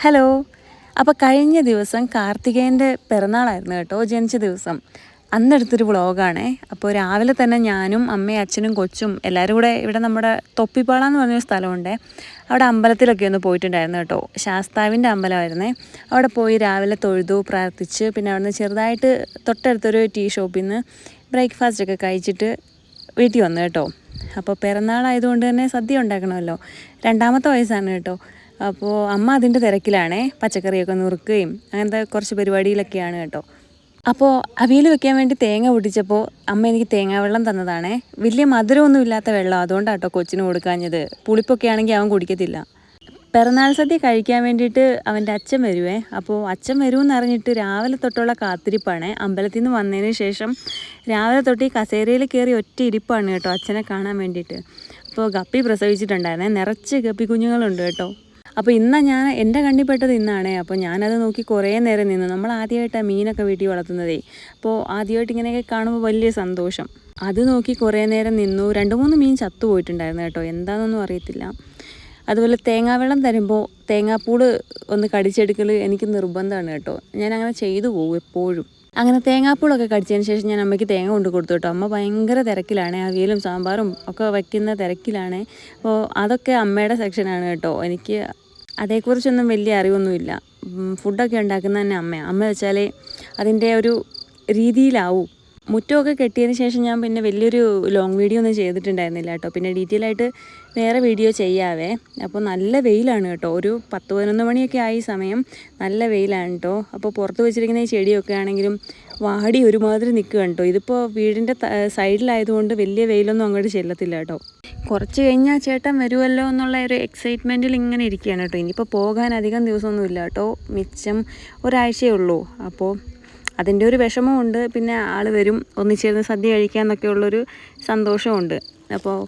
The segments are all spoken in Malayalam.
ഹലോ. അപ്പോൾ കഴിഞ്ഞ ദിവസം കാർത്തികേയന്റെ പിറന്നാളായിരുന്നു കേട്ടോ ജനിച്ച ദിവസം. അന്നെടുത്തൊരു വ്ളോഗാണേ. അപ്പോൾ രാവിലെ തന്നെ ഞാനും അമ്മയും അച്ഛനും കൊച്ചും എല്ലാവരും കൂടെ ഇവിടെ നമ്മുടെ തൊപ്പിപ്പാള എന്ന് പറഞ്ഞൊരു സ്ഥലമുണ്ട്. അവിടെ അമ്പലത്തിലൊക്കെ ഒന്ന് പോയിട്ടുണ്ടായിരുന്നു കേട്ടോ. ശാസ്താവിന്റെ അമ്പലമായിരുന്നേ. അവിടെ പോയി രാവിലെ തൊഴുതു പ്രാർത്ഥിച്ച് പിന്നെ അവിടുന്ന് ചെറുതായിട്ട് തൊട്ടടുത്തൊരു ടീ ഷോപ്പിൽ നിന്ന് ബ്രേക്ക്ഫാസ്റ്റ് ഒക്കെ കഴിച്ചിട്ട് വീട്ടിൽ വന്നു കേട്ടോ. അപ്പോൾ പിറന്നാളായതുകൊണ്ട് തന്നെ സദ്യ ഉണ്ടാക്കണമല്ലോ. രണ്ടാമത്തെ വയസ്സാണ് കേട്ടോ. അപ്പോൾ അമ്മ അതിന്റെ തിരക്കിലാണേ. പച്ചക്കറിയൊക്കെ നുറുക്കുകയും അങ്ങനത്തെ കുറച്ച് പരിപാടിയിലൊക്കെയാണ് കേട്ടോ. അപ്പോൾ അവിയൽ വെക്കാൻ വേണ്ടി തേങ്ങ പൊട്ടിച്ചപ്പോൾ അമ്മ എനിക്ക് തേങ്ങാ വെള്ളം തന്നതാണേ. വലിയ മധുരമൊന്നും ഇല്ലാത്ത വെള്ളം. അതുകൊണ്ടാണ് കേട്ടോ കൊച്ചിന് കൊടുക്കാഞ്ഞത്. പുളിപ്പൊക്കെ ആണെങ്കിൽ അവൻ കുടിക്കത്തില്ല. പിറന്നാൾ സദ്യ കഴിക്കാൻ വേണ്ടിയിട്ട് അവന്റെ അച്ഛൻ വരുവേ. അപ്പോൾ അച്ഛൻ വരുമെന്ന് അറിഞ്ഞിട്ട് രാവിലെ തൊട്ടുള്ള കാത്തിരിപ്പാണ്. അമ്പലത്തിൽ നിന്ന് വന്നതിന് ശേഷം രാവിലെ തൊട്ട് ഈ കസേരയിൽ കയറി ഒറ്റ ഇരിപ്പാണ് കേട്ടോ അച്ഛനെ കാണാൻ വേണ്ടിയിട്ട്. അപ്പോൾ ഗപ്പി പ്രസവിച്ചിട്ടുണ്ടായിരുന്നേ. നിറച്ച് ഗപ്പി കുഞ്ഞുങ്ങളുണ്ട് കേട്ടോ. അപ്പോൾ ഇന്ന് ഞാൻ എന്റെ കണ്ണിപ്പെട്ടത് ഇന്നാണേ. അപ്പോൾ ഞാനത് നോക്കി കുറേ നേരം നിന്നു. നമ്മൾ ആദ്യമായിട്ടാണ് മീനൊക്കെ വീട്ടിൽ വളർത്തുന്നതേ. അപ്പോൾ ആദ്യമായിട്ട് ഇങ്ങനെയൊക്കെ കാണുമ്പോൾ വലിയ സന്തോഷം. അത് നോക്കി കുറേ നേരം നിന്നു. രണ്ട് മൂന്ന് മീൻ ചത്തു പോയിട്ടുണ്ടായിരുന്നു കേട്ടോ. എന്താണെന്നൊന്നും അറിയത്തില്ല. അതുപോലെ തേങ്ങാവെള്ളം തരുമ്പോൾ തേങ്ങാപ്പൂട് ഒന്ന് കടിച്ചെടുക്കൽ എനിക്ക് നിർബന്ധമാണ് കേട്ടോ. ഞാൻ അങ്ങനെ ചെയ്തു പോകും എപ്പോഴും. അങ്ങനെ തേങ്ങാപ്പൂളൊക്കെ കടിച്ചതിന് ശേഷം ഞാൻ അമ്മയ്ക്ക് തേങ്ങ കൊണ്ട് കൊടുത്തു കേട്ടോ. അമ്മ ഭയങ്കര തിരക്കിലാണ്. അവിയലും സാമ്പാറും ഒക്കെ വയ്ക്കുന്ന തിരക്കിലാണ്. അപ്പോൾ അതൊക്കെ അമ്മയുടെ സെക്ഷനാണ് കേട്ടോ. എനിക്ക് അതേക്കുറിച്ചൊന്നും വലിയ അറിവൊന്നുമില്ല. ഫുഡൊക്കെ ഉണ്ടാക്കുന്ന തന്നെ അമ്മയാണ് അമ്മ വെച്ചാലേ അതിന്റെ ഒരു രീതിയിലാവും. മുറ്റമൊക്കെ കെട്ടിയതിന് ശേഷം ഞാൻ പിന്നെ വലിയൊരു ലോങ് വീഡിയോ ഒന്നും ചെയ്തിട്ടുണ്ടായിരുന്നില്ല കേട്ടോ. പിന്നെ ഡീറ്റെയിൽ ആയിട്ട് വേറെ വീഡിയോ ചെയ്യാവേ. അപ്പോൾ നല്ല വെയിലാണ് കേട്ടോ. ഒരു പത്ത് പതിനൊന്ന് മണിയൊക്കെ ആയി സമയം നല്ല വെയിലാണ് കേട്ടോ. അപ്പോൾ പുറത്ത് വെച്ചിരിക്കുന്ന ഈ ചെടിയൊക്കെ ആണെങ്കിലും വാടി ഒരുമാതിരി നിൽക്കുകയാണ് കേട്ടോ. ഇതിപ്പോൾ വീടിന്റെ സൈഡിലായതുകൊണ്ട് വലിയ വെയിലൊന്നും അങ്ങോട്ട് ചെല്ലത്തില്ല കേട്ടോ. കുറച്ച് കഴിഞ്ഞാൽ ചേട്ടൻ വരുമല്ലോ എന്നുള്ള ഒരു എക്സൈറ്റ്മെന്റിൽ ഇങ്ങനെ ഇരിക്കുകയാണ് കേട്ടോ. ഇനിയിപ്പോൾ പോകാൻ അധികം ദിവസമൊന്നുമില്ല കേട്ടോ. മിച്ചം ഒരാഴ്ചയേ ഉള്ളൂ. അപ്പോൾ അതിന്റെ ഒരു വിഷമമുണ്ട് പിന്നെ ആൾ വരും. ഒന്നിച്ചിരുന്ന് സദ്യ കഴിക്കാമെന്നൊക്കെ ഉള്ളൊരു സന്തോഷമുണ്ട് അപ്പോൾ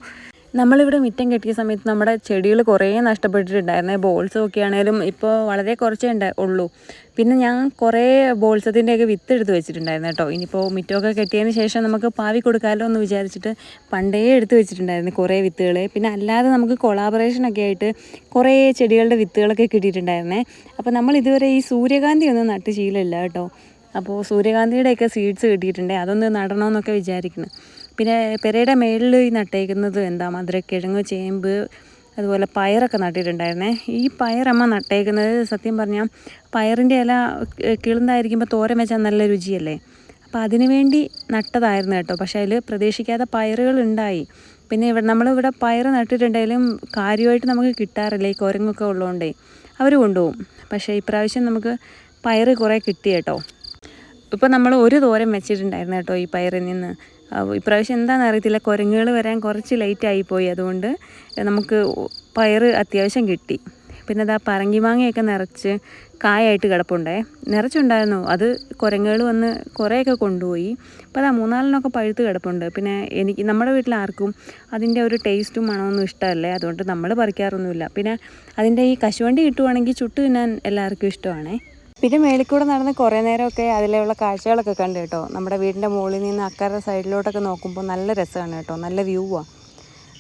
നമ്മളിവിടെ മുറ്റം കെട്ടിയ സമയത്ത് നമ്മുടെ ചെടികൾ കുറേ നഷ്ടപ്പെട്ടിട്ടുണ്ടായിരുന്നേ. ബോൾസും ഒക്കെ ആണെങ്കിലും ഇപ്പോൾ വളരെ കുറച്ചേ ഉണ്ടാ ഉള്ളൂ. പിന്നെ ഞാൻ കുറേ ബോൾസത്തിന്റെയൊക്കെ വിത്ത് എടുത്ത് വെച്ചിട്ടുണ്ടായിരുന്നു കേട്ടോ. ഇനിയിപ്പോൾ മുറ്റമൊക്കെ കെട്ടിയതിന് ശേഷം നമുക്ക് പാവി കൊടുക്കാമല്ലോ എന്ന് വിചാരിച്ചിട്ട് പണ്ടേ എടുത്ത് വെച്ചിട്ടുണ്ടായിരുന്നു കുറേ വിത്തുകൾ പിന്നെ അല്ലാതെ നമുക്ക് കൊളാബറേഷനൊക്കെ ആയിട്ട് കുറേ ചെടികളുടെ വിത്തുകളൊക്കെ കിട്ടിയിട്ടുണ്ടായിരുന്നേ. അപ്പോൾ നമ്മൾ ഇതുവരെ ഈ സൂര്യകാന്തി ഒന്നും നട്ട് ശീലമില്ല കേട്ടോ. അപ്പോൾ സൂര്യകാന്തിയുടെയൊക്കെ സീഡ്സ് കിട്ടിയിട്ടുണ്ട് അതൊന്ന് നടണമെന്നൊക്കെ വിചാരിക്കുന്നു. പിന്നെ പെരയുടെ മേളിൽ ഈ നട്ടേക്കുന്നത് എന്താ? മധുരക്കിഴങ്ങ് ചേമ്പ് അതുപോലെ പയറൊക്കെ നട്ടിട്ടുണ്ടായിരുന്നേ. ഈ പയറമ്മ നട്ടേക്കുന്നത് സത്യം പറഞ്ഞാൽ പയറിന്റെ ഇല കിളുന്നായിരിക്കുമ്പോൾ തോരൻ വെച്ചാൽ നല്ല രുചിയല്ലേ? അപ്പോൾ അതിനു വേണ്ടി നട്ടതായിരുന്നു കേട്ടോ. പക്ഷേ അതിൽ പ്രതീക്ഷിക്കാത്ത പയറുകൾ ഉണ്ടായി. പിന്നെ ഇവിടെ നമ്മളിവിടെ പയർ നട്ടിട്ടുണ്ടെങ്കിലും കാര്യമായിട്ട് നമുക്ക് കിട്ടാറില്ല. ഈ കുരങ്ങൊക്കെ ഉള്ളതുകൊണ്ടേ അവർ കൊണ്ടുപോകും. പക്ഷേ ഇപ്രാവശ്യം നമുക്ക് പയർ കുറേ കിട്ടി കേട്ടോ. ഇപ്പോൾ നമ്മൾ ഒരു തോരം വെച്ചിട്ടുണ്ടായിരുന്നു കേട്ടോ ഈ പയറിൽ നിന്ന്. ഇപ്രാവശ്യം എന്താണെന്ന് അറിയത്തില്ല. കുരങ്ങുകൾ വരാൻ കുറച്ച് ലേറ്റ് ആയിപ്പോയി അതുകൊണ്ട് നമുക്ക് പയർ അത്യാവശ്യം കിട്ടി. പിന്നെ അതാ പറങ്കി മാങ്ങയൊക്കെ നിറച്ച് കായായിട്ട് കിടപ്പുണ്ടേ. നിറച്ചുണ്ടായിരുന്നു. അത് കുരങ്ങുകൾ വന്ന് കുറേയൊക്കെ കൊണ്ടുപോയി. അപ്പോൾ അതാ മൂന്നാലിനൊക്കെ പഴുത്ത് കിടപ്പുണ്ട്. പിന്നെ എനിക്ക് നമ്മുടെ വീട്ടിൽ ആർക്കും അതിന്റെ ഒരു ടേസ്റ്റും മണമൊന്നും ഇഷ്ടമല്ലേ? അതുകൊണ്ട് നമ്മൾ പറിക്കാറൊന്നുമില്ല. പിന്നെ അതിന്റെ ഈ കശുവണ്ടി കിട്ടുവാണെങ്കിൽ ചുട്ട് തിന്നാൻ എല്ലാവർക്കും ഇഷ്ടമാണേ. പിന്നെ മേളിക്കൂടെ നടന്ന് കുറേ നേരമൊക്കെ അതിലുള്ള കാഴ്ചകളൊക്കെ കണ്ടു കേട്ടോ. നമ്മുടെ വീടിന്റെ മുകളിൽ നിന്ന് അക്കരെ സൈഡിലോട്ടൊക്കെ നോക്കുമ്പോൾ നല്ല രസമാണ് കേട്ടോ. നല്ല വ്യൂ ആണ്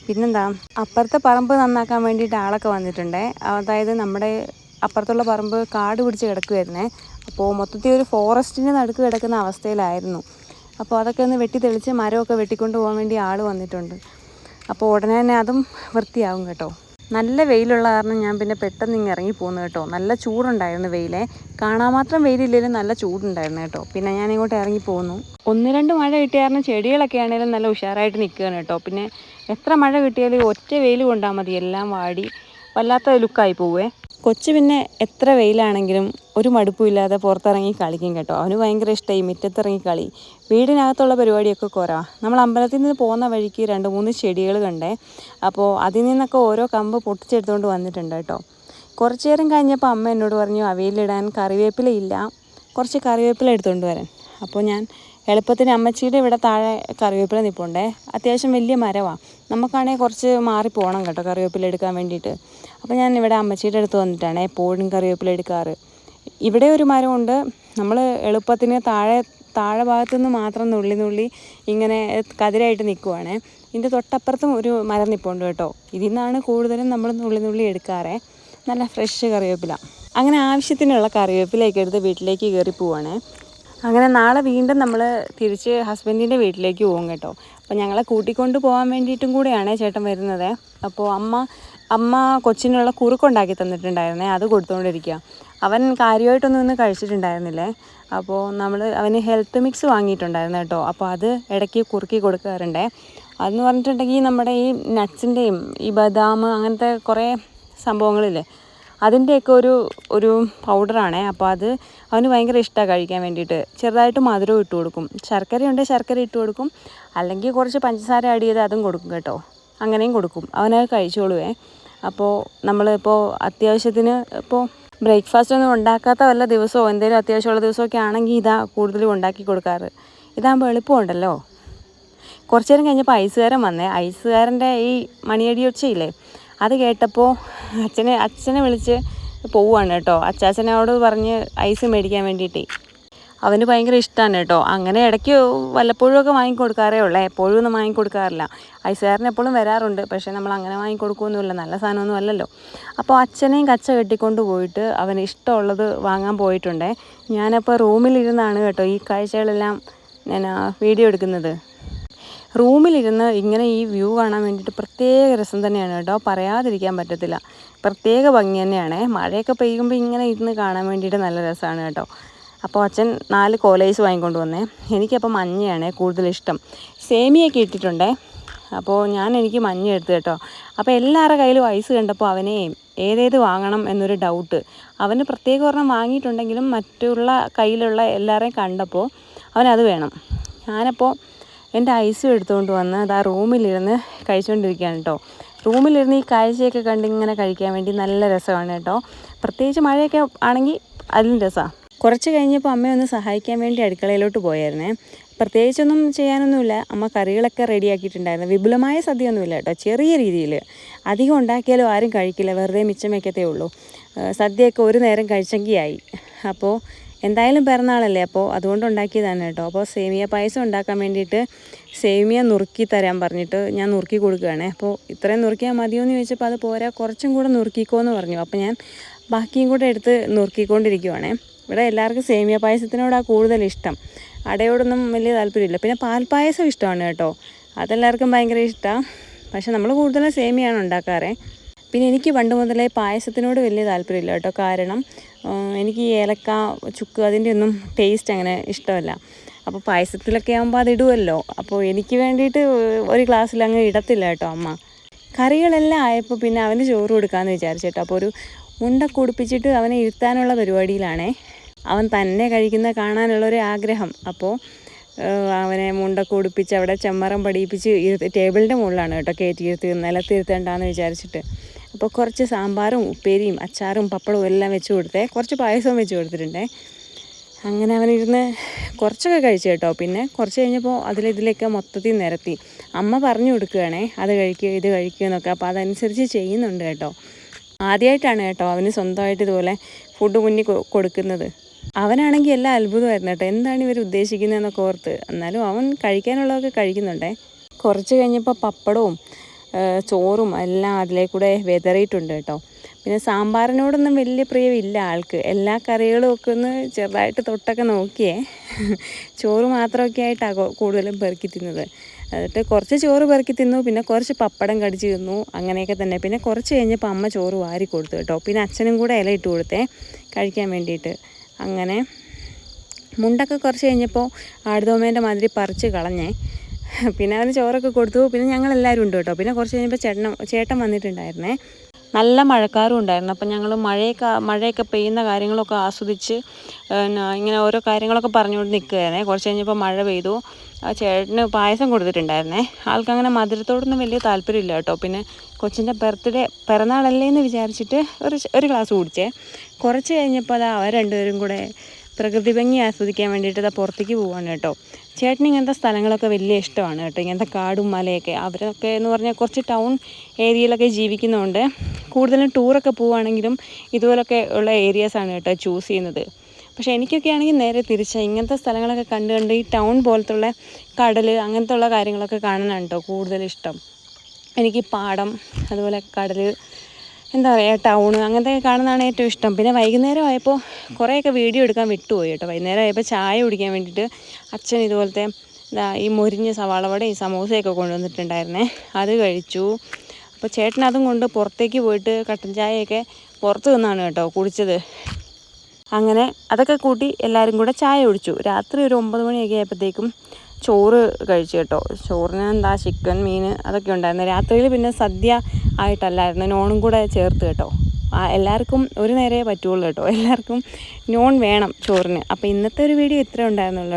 പിന്നെന്താ അപ്പുറത്തെ പറമ്പ് നന്നാക്കാൻ വേണ്ടിയിട്ട് ആളൊക്കെ വന്നിട്ടുണ്ടേ. അതായത് നമ്മുടെ അപ്പുറത്തുള്ള പറമ്പ് കാട് പിടിച്ച് കിടക്കുമായിരുന്നേ അപ്പോൾ മൊത്തത്തിൽ ഒരു ഫോറസ്റ്റിന്റെ നടുക്ക് കിടക്കുന്ന അവസ്ഥയിലായിരുന്നു. അപ്പോൾ അതൊക്കെ ഒന്ന് വെട്ടി തെളിച്ച് മരമൊക്കെ വെട്ടിക്കൊണ്ട് പോകാൻ വേണ്ടി ആൾ വന്നിട്ടുണ്ട്. അപ്പോൾ ഉടനെ തന്നെ അതും വൃത്തിയാവും കേട്ടോ. നല്ല വെയിലുള്ള കാരണം ഞാൻ പിന്നെ പെട്ടെന്ന് ഇങ്ങ് ഇറങ്ങി പോകുന്നു കേട്ടോ. നല്ല ചൂടുണ്ടായിരുന്നു വെയിലെ. കാണാൻ മാത്രം വെയിലില്ലെങ്കിലും നല്ല ചൂടുണ്ടായിരുന്നു കേട്ടോ. പിന്നെ ഞാൻ ഇങ്ങോട്ട് ഇറങ്ങി പോകുന്നു ഒന്ന് രണ്ട് മഴ കിട്ടിയ കാരണം ചെടികളൊക്കെ ആണെങ്കിലും നല്ല ഉഷാറായിട്ട് നിൽക്കുകയാണ് കേട്ടോ. പിന്നെ എത്ര മഴ കിട്ടിയാലും ഒറ്റ വെയിൽ കൊണ്ടാൽ മതി. എല്ലാം വാടി. വല്ലാത്ത ലുക്കായി പോവേ. കൊച്ചു പിന്നെ എത്ര വെയിലാണെങ്കിലും ഒരു മടുപ്പുമില്ലാതെ പുറത്തിറങ്ങി കളിക്കും കേട്ടോ. അവന് ഭയങ്കര ഇഷ്ടമായി മുറ്റത്തിറങ്ങി കളി. വീടിനകത്തുള്ള പരിപാടിയൊക്കെ കുറവാ. നമ്മൾ അമ്പലത്തിൽ നിന്ന് പോകുന്ന വഴിക്ക് രണ്ട് മൂന്ന് ചെടികൾ കണ്ടേ. അപ്പോൾ അതിൽ നിന്നൊക്കെ ഓരോ കമ്പ് പൊട്ടിച്ചെടുത്തുകൊണ്ട് വന്നിട്ടുണ്ട് കേട്ടോ. കുറച്ചു നേരം കഴിഞ്ഞപ്പോൾ അമ്മ എന്നോട് പറഞ്ഞു അവയിലിടാൻ കറിവേപ്പില ഇല്ല. കുറച്ച് കറിവേപ്പില എടുത്തുകൊണ്ട് വരാൻ. അപ്പോൾ ഞാൻ എളുപ്പത്തിന് അമ്മച്ചിയുടെ ഇവിടെ താഴെ കറിവേപ്പില നിൽപ്പുണ്ടേ അത്യാവശ്യം വലിയ മരമാണ് നമുക്കാണെങ്കിൽ കുറച്ച് മാറി പോകണം കേട്ടോ കറിവേപ്പില എടുക്കാൻ വേണ്ടിയിട്ട്. അപ്പോൾ ഞാൻ ഇവിടെ അമ്മച്ചിയുടെ അടുത്ത് വന്നിട്ടാണ് എപ്പോഴും കറിവേപ്പില എടുക്കാറ്. ഇവിടെ ഒരു മരമുണ്ട്. നമ്മൾ എളുപ്പത്തിന് താഴെ താഴെ ഭാഗത്തു നിന്ന് മാത്രം നുള്ളി നുള്ളി ഇങ്ങനെ കതിരായിട്ട് നിൽക്കുവാണേ ഇതിന്റെ തൊട്ടപ്പുറത്തും ഒരു മരം നിൽപ്പുണ്ട് കേട്ടോ. ഇതിൽ നിന്നാണ് കൂടുതലും നമ്മൾ നുള്ളി നുള്ളി എടുക്കാറേ. നല്ല ഫ്രഷ് കറിവേപ്പില. അങ്ങനെ ആവശ്യത്തിനുള്ള കറിവേപ്പിലേക്ക് എടുത്ത് വീട്ടിലേക്ക് കയറി പോവാണേ. അങ്ങനെ നാളെ വീണ്ടും നമ്മൾ തിരിച്ച് ഹസ്ബൻഡിന്റെ വീട്ടിലേക്ക് പോകും കേട്ടോ. അപ്പോൾ ഞങ്ങളെ കൂട്ടിക്കൊണ്ട് പോകാൻ വേണ്ടിയിട്ടും കൂടെയാണ് ചേട്ടൻ വരുന്നത്. അപ്പോൾ അമ്മ അമ്മ കൊച്ചിനുള്ള കുറുക്കുണ്ടാക്കി തന്നിട്ടുണ്ടായിരുന്നേ അത് കൊടുത്തുകൊണ്ടിരിക്കുക അവൻ കാര്യമായിട്ടൊന്നും ഇന്ന് കഴിച്ചിട്ടുണ്ടായിരുന്നില്ലേ? അപ്പോൾ നമ്മൾ അവന് ഹെൽത്ത് മിക്സ് വാങ്ങിയിട്ടുണ്ടായിരുന്നു കേട്ടോ. അപ്പോൾ അത് ഇടയ്ക്ക് കുറുക്കി കൊടുക്കാറുണ്ടേ. അതെന്ന് പറഞ്ഞിട്ടുണ്ടെങ്കിൽ നമ്മുടെ ഈ നട്ട്സിന്റെയും ഈ ബദാം അങ്ങനത്തെ കുറേ സംഭവങ്ങളില്ലേ അതിന്റെയൊക്കെ ഒരു ഒരു പൗഡറാണേ അപ്പോൾ അത് അവന് ഭയങ്കര ഇഷ്ടമാണ് കഴിക്കാൻ വേണ്ടിയിട്ട്. ചെറുതായിട്ട് മധുരം ഇട്ട് കൊടുക്കും. ശർക്കര ഉണ്ടെങ്കിൽ ശർക്കര ഇട്ട് കൊടുക്കും. അല്ലെങ്കിൽ കുറച്ച് പഞ്ചസാര ആഡ് ചെയ്ത് അതും കൊടുക്കും കേട്ടോ. അങ്ങനെയും കൊടുക്കും. അവനത് കഴിച്ചോളുവേ. അപ്പോൾ നമ്മളിപ്പോൾ അത്യാവശ്യത്തിന് ഇപ്പോൾ ബ്രേക്ക്ഫാസ്റ്റ് ഒന്നും ഉണ്ടാക്കാത്ത വല്ല ദിവസമോ എന്തെങ്കിലും അത്യാവശ്യമുള്ള ദിവസമൊക്കെ ആണെങ്കിൽ ഇതാ കൂടുതലും ഉണ്ടാക്കി കൊടുക്കാറ്. ഇതാകുമ്പോൾ എളുപ്പമുണ്ടല്ലോ. കുറച്ച് നേരം കഴിഞ്ഞപ്പോൾ ഐസുകാരൻ വന്നേ. ഐസുകാരന്റെ ഈ മണിയടി ഒച്ചയില്ലേ? അത് കേട്ടപ്പോൾ അച്ഛനെ അച്ഛനെ വിളിച്ച് പോവുകയാണ് കേട്ടോ. അച്ചാച്ചനോട് പറഞ്ഞ് ഐസ് മേടിക്കാൻ വേണ്ടിയിട്ടേ. അവന് ഭയങ്കര ഇഷ്ടമാണ് കേട്ടോ. അങ്ങനെ ഇടയ്ക്ക് വല്ലപ്പോഴും ഒക്കെ വാങ്ങിക്കൊടുക്കാറേ ഉള്ളേ. എപ്പോഴും ഒന്നും വാങ്ങിക്കൊടുക്കാറില്ല. ഐസുകാരൻ എപ്പോഴും വരാറുണ്ട്. പക്ഷേ നമ്മൾ അങ്ങനെ വാങ്ങിക്കൊടുക്കുകയൊന്നുമില്ല നല്ല സാധനമൊന്നും അല്ലല്ലോ. അപ്പോൾ അച്ഛനെയും കച്ച കെട്ടിക്കൊണ്ട് പോയിട്ട് അവന് ഇഷ്ടമുള്ളത് വാങ്ങാൻ പോയിട്ടുണ്ടേ. ഞാനപ്പോൾ റൂമിലിരുന്നാണ് കേട്ടോ ഈ കാഴ്ചകളെല്ലാം ഞാൻ വീഡിയോ എടുക്കുന്നത്. റൂമിലിരുന്ന് ഇങ്ങനെ ഈ വ്യൂ കാണാൻ വേണ്ടിയിട്ട് പ്രത്യേക രസം തന്നെയാണ് കേട്ടോ. പറയാതിരിക്കാൻ പറ്റത്തില്ല. പ്രത്യേക ഭംഗി തന്നെയാണ്. മഴയൊക്കെ പെയ്യുമ്പോൾ ഇങ്ങനെ ഇരുന്ന് കാണാൻ വേണ്ടിയിട്ട് നല്ല രസമാണ് കേട്ടോ. അപ്പോൾ അച്ഛൻ നാല് കോലേജ് വാങ്ങിക്കൊണ്ട് വന്നേ. എനിക്കപ്പോൾ മഞ്ഞയാണ് കൂടുതലിഷ്ടം സേമിയൊക്കെ ഇട്ടിട്ടുണ്ടേ. അപ്പോൾ ഞാൻ എനിക്ക് മഞ്ഞ എടുത്തു കേട്ടോ. അപ്പോൾ എല്ലാവരുടെ കയ്യിലും ഐസ് കണ്ടപ്പോൾ അവനെ ഏതേത് വാങ്ങണം എന്നൊരു ഡൗട്ട്. അവന് പ്രത്യേക ഒരെണ്ണം വാങ്ങിയിട്ടുണ്ടെങ്കിലും മറ്റുള്ള കയ്യിലുള്ള എല്ലാവരെയും കണ്ടപ്പോൾ അവനത് വേണം. ഞാനപ്പോൾ എന്റെ ഐസും എടുത്തുകൊണ്ട് വന്ന് അത് ആ റൂമിലിരുന്ന് കഴിച്ചുകൊണ്ടിരിക്കുകയാണ് കേട്ടോ. റൂമിലിരുന്ന് ഈ കാഴ്ചയൊക്കെ കണ്ട് ഇങ്ങനെ കഴിക്കാൻ വേണ്ടി നല്ല രസമാണ് കേട്ടോ. പ്രത്യേകിച്ച് മഴയൊക്കെ ആണെങ്കിൽ അതിലും രസമാണ് കുറച്ച് കഴിഞ്ഞപ്പോൾ അമ്മയൊന്ന് സഹായിക്കാൻ വേണ്ടി അടുക്കളയിലോട്ട് പോയായിരുന്നേ. പ്രത്യേകിച്ചൊന്നും ചെയ്യാനൊന്നുമില്ല. അമ്മ കറികളൊക്കെ റെഡിയാക്കിയിട്ടുണ്ടായിരുന്നു. വിപുലമായ സദ്യയൊന്നുമില്ല കേട്ടോ ചെറിയ രീതിയിൽ. അധികം ഉണ്ടാക്കിയാലും ആരും കഴിക്കില്ല. വെറുതെ മിച്ചം വയ്ക്കത്തേ ഉള്ളൂ. സദ്യയൊക്കെ ഒരു നേരം കഴിച്ചെങ്കിൽ ആയി. അപ്പോൾ എന്തായാലും പിറന്നാളല്ലേ? അപ്പോൾ അതുകൊണ്ട് ഉണ്ടാക്കിയതാണ് കേട്ടോ. അപ്പോൾ സേമിയ പായസം ഉണ്ടാക്കാൻ വേണ്ടിയിട്ട് സേമിയ നുറുക്കി തരാൻ പറഞ്ഞിട്ട് ഞാൻ നുറുക്കി കൊടുക്കുകയാണേ. അപ്പോൾ ഇത്രയും നുറുക്കിയാൽ മതിയോ എന്ന് ചോദിച്ചപ്പോൾ അത് പോരാ കുറച്ചും കൂടെ നുറുക്കിക്കോ എന്ന് പറഞ്ഞു. അപ്പോൾ ഞാൻ ബാക്കിയും കൂടെ എടുത്ത് നുറുക്കിക്കൊണ്ടിരിക്കുവാണേ. ഇവിടെ എല്ലാവർക്കും സേമിയ പായസത്തിനോടാണ് കൂടുതൽ ഇഷ്ടം. അടയോടൊന്നും വലിയ താല്പര്യമില്ല. പിന്നെ പാൽപ്പായസം ഇഷ്ടമാണ് കേട്ടോ. അതെല്ലാവർക്കും ഭയങ്കര ഇഷ്ടമാണ് പക്ഷെ നമ്മൾ കൂടുതലും സേമിയാണ് ഉണ്ടാക്കാറേ. പിന്നെ എനിക്ക് പണ്ട് മുതലേ പായസത്തിനോട് വലിയ താല്പര്യമില്ല കേട്ടോ. കാരണം എനിക്ക് ഈ ഏലക്ക ചുക്ക് അതിന്റെ ഒന്നും ടേസ്റ്റ് അങ്ങനെ ഇഷ്ടമല്ല. അപ്പോൾ പായസത്തിലൊക്കെ ആകുമ്പോൾ അത് ഇടുമല്ലോ അപ്പോൾ എനിക്ക് വേണ്ടിയിട്ട് ഒരു ഗ്ലാസ്സിൽ അങ്ങ് ഇടത്തില്ല കേട്ടോ അമ്മ. കറികളെല്ലാം ആയപ്പോൾ പിന്നെ അവന് ചോറ് കൊടുക്കാമെന്ന് വിചാരിച്ചു കേട്ടോ. അപ്പോൾ ഒരു മുണ്ട കുടിപ്പിച്ചിട്ട് അവനെ ഇരുത്താനുള്ള പരിപാടിയിലാണേ. അവൻ തന്നെ കഴിക്കുന്ന കാണാനുള്ള ഒരു ആഗ്രഹം. അപ്പോൾ അവനെ മുണ്ട ഉടുപ്പിച്ച് അവിടെ ചെമ്മറം പടിയിപ്പിച്ച് ഇരുത്തി ടേബിളിന്റെ മുകളിലാണ് കേട്ടോ കയറ്റി ഇരുത്തി നിലത്തിരുത്തേണ്ടെന്ന് വിചാരിച്ചിട്ട്. അപ്പോൾ കുറച്ച് സാമ്പാറും ഉപ്പേരിയും അച്ചാറും പപ്പടവും എല്ലാം വെച്ച് കൊടുത്തേ. കുറച്ച് പായസവും വെച്ച് കൊടുത്തിട്ടുണ്ടേ. അങ്ങനെ അവനിരുന്ന് കുറച്ചൊക്കെ കഴിച്ചു കേട്ടോ. പിന്നെ കുറച്ച് കഴിഞ്ഞപ്പോൾ അതിലിതിലൊക്കെ മൊത്തത്തിൽ നിരത്തി. അമ്മ പറഞ്ഞു കൊടുക്കുകയാണേ അത് കഴിക്കുക ഇത് കഴിക്കുക എന്നൊക്കെ. അപ്പോൾ അതനുസരിച്ച് ചെയ്യുന്നുണ്ട് കേട്ടോ. ആദ്യമായിട്ടാണ് കേട്ടോ അവന് സ്വന്തമായിട്ട് ഇതുപോലെ ഫുഡ് മുന്നിൽ കൊടുക്കുന്നത്. അവനാണെങ്കിൽ എല്ലാം അത്ഭുതമായിരുന്നു കേട്ടോ. എന്താണ് ഇവർ ഉദ്ദേശിക്കുന്നതെന്നൊക്കെ ഓർത്ത്. എന്നാലും അവൻ കഴിക്കാനുള്ളതൊക്കെ കഴിക്കുന്നുണ്ടേ. കുറച്ച് കഴിഞ്ഞപ്പോൾ പപ്പടവും ചോറും എല്ലാം അതിലേക്കൂടെ വിതറിയിട്ടുണ്ട് കേട്ടോ. പിന്നെ സാമ്പാറിനോടൊന്നും വലിയ പ്രിയമില്ല ആൾക്ക്. എല്ലാ കറികളും ഒക്കെ ഒന്ന് ചെറുതായിട്ട് തൊട്ടൊക്കെ നോക്കിയേ. ചോറ് മാത്രമൊക്കെ ആയിട്ടാണ് കൂടുതലും പെറുക്കി തിന്നത്. എന്നിട്ട് കുറച്ച് ചോറ് പെറുക്കി തിന്നു പിന്നെ കുറച്ച് പപ്പടം കടിച്ച് തിന്നു അങ്ങനെയൊക്കെ തന്നെ. പിന്നെ കുറച്ച് കഴിഞ്ഞപ്പോൾ അമ്മ ചോറ് വാരി കൊടുത്തു കേട്ടോ. പിന്നെ അച്ഛനും കൂടെ ഇല ഇട്ട് കൊടുത്തേ കഴിക്കാൻ വേണ്ടിയിട്ട്. അങ്ങനെ മുണ്ടൊക്കെ കുറച്ച് കഴിഞ്ഞപ്പോൾ ആടുതോമേന്റെ മാതിരി പറിച്ച് കളഞ്ഞേ. പിന്നെ അവന് ചോറൊക്കെ കൊടുത്തു. പിന്നെ ഞങ്ങളെല്ലാവരും ഉണ്ട് കേട്ടോ. പിന്നെ കുറച്ച് കഴിഞ്ഞപ്പോൾ ചേട്ടൻ ചേട്ടൻ വന്നിട്ടുണ്ടായിരുന്നേ. നല്ല മഴക്കാരും ഉണ്ടായിരുന്നു. അപ്പം ഞങ്ങൾ മഴയൊക്കെ മഴയൊക്കെ പെയ്യുന്ന കാര്യങ്ങളൊക്കെ ആസ്വദിച്ച് ഇങ്ങനെ ഓരോ കാര്യങ്ങളൊക്കെ പറഞ്ഞുകൊണ്ട് നിൽക്കുകയായിരുന്നേ കുറച്ച് കഴിഞ്ഞപ്പോൾ മഴ പെയ്തു. ആ ചേട്ടന് പായസം കൊടുത്തിട്ടുണ്ടായിരുന്നേ. ആൾക്കങ്ങനെ മധുരത്തോടൊന്നും വലിയ താല്പര്യമില്ല കേട്ടോ. പിന്നെ കൊച്ചിന്റെ ബർത്ത്ഡേ പിറന്നാളല്ലേ എന്ന് വിചാരിച്ചിട്ട് ഒരു ഒരു ഗ്ലാസ് കുടിച്ചേ. കുറച്ച് കഴിഞ്ഞപ്പോൾ അതാ അവർ രണ്ടുപേരും കൂടെ പ്രകൃതി ഭംഗി ആസ്വദിക്കാൻ വേണ്ടിയിട്ട് അത് പുറത്തേക്ക് പോവാണ് കേട്ടോ. ചേട്ടന് ഇങ്ങനത്തെ സ്ഥലങ്ങളൊക്കെ വലിയ ഇഷ്ടമാണ് കേട്ടോ. ഇങ്ങനത്തെ കാടും മലയൊക്കെ. അവരൊക്കെ എന്ന് പറഞ്ഞാൽ കുറച്ച് ടൗൺ ഏരിയയിലൊക്കെ ജീവിക്കുന്നതുകൊണ്ട് കൂടുതലും ടൂറൊക്കെ പോവുകയാണെങ്കിലും ഇതുപോലൊക്കെ ഉള്ള ഏരിയാസാണ് കേട്ടോ ചൂസ് ചെയ്യുന്നത്. പക്ഷേ എനിക്കൊക്കെ ആണെങ്കിൽ നേരെ തിരിച്ചാൽ ഇങ്ങനത്തെ സ്ഥലങ്ങളൊക്കെ കണ്ട് കണ്ട് ഈ ടൗൺ പോലത്തുള്ള കടൽ അങ്ങനത്തെ ഉള്ള കാര്യങ്ങളൊക്കെ കാണാനാണ് കേട്ടോ കൂടുതലിഷ്ടം എനിക്ക് പാടം അതുപോലെ കടൽ എന്താ പറയുക ടൗൺ അങ്ങനത്തെ കാണുന്നതാണ് ഏറ്റവും ഇഷ്ടം. പിന്നെ വൈകുന്നേരം ആയപ്പോൾ കുറേയൊക്കെ വീഡിയോ എടുക്കാൻ വിട്ടുപോയി കേട്ടോ. വൈകുന്നേരം ആയപ്പോൾ ചായ കുടിക്കാൻ വേണ്ടിയിട്ട് അച്ഛൻ ഇതുപോലത്തെ ഈ മുരിഞ്ഞ ഈ സമൂസയൊക്കെ കൊണ്ടുവന്നിട്ടുണ്ടായിരുന്നേ. അത് കഴിച്ചു. അപ്പോൾ ചേട്ടൻ അതും കൊണ്ട് പുറത്തേക്ക് പോയിട്ട് കട്ടൻ ചായയൊക്കെ പുറത്ത് നിന്നാണ് കേട്ടോ കുടിച്ചത്. അങ്ങനെ അതൊക്കെ കൂട്ടി എല്ലാവരും കൂടെ ചായ കുടിച്ചു. രാത്രി ഒരു ഒമ്പത് മണിയൊക്കെ ആയപ്പോഴത്തേക്കും ചോറ് കഴിച്ചു കേട്ടോ. ചോറിന് എന്താ ചിക്കൻ മീൻ അതൊക്കെ ഉണ്ടായിരുന്നു. രാത്രിയിൽ പിന്നെ സദ്യ ആയിട്ടല്ലായിരുന്നു. നോണും കൂടെ ചേർത്ത് കേട്ടോ. എല്ലാവർക്കും ഒരു നേരമേ പറ്റുള്ളൂ കേട്ടോ. എല്ലാവർക്കും നോൺ വേണം ചോറിന്. അപ്പോൾ ഇന്നത്തെ ഒരു വീഡിയോ ഇത്ര ഉണ്ടായിരുന്നുള്ളൂ.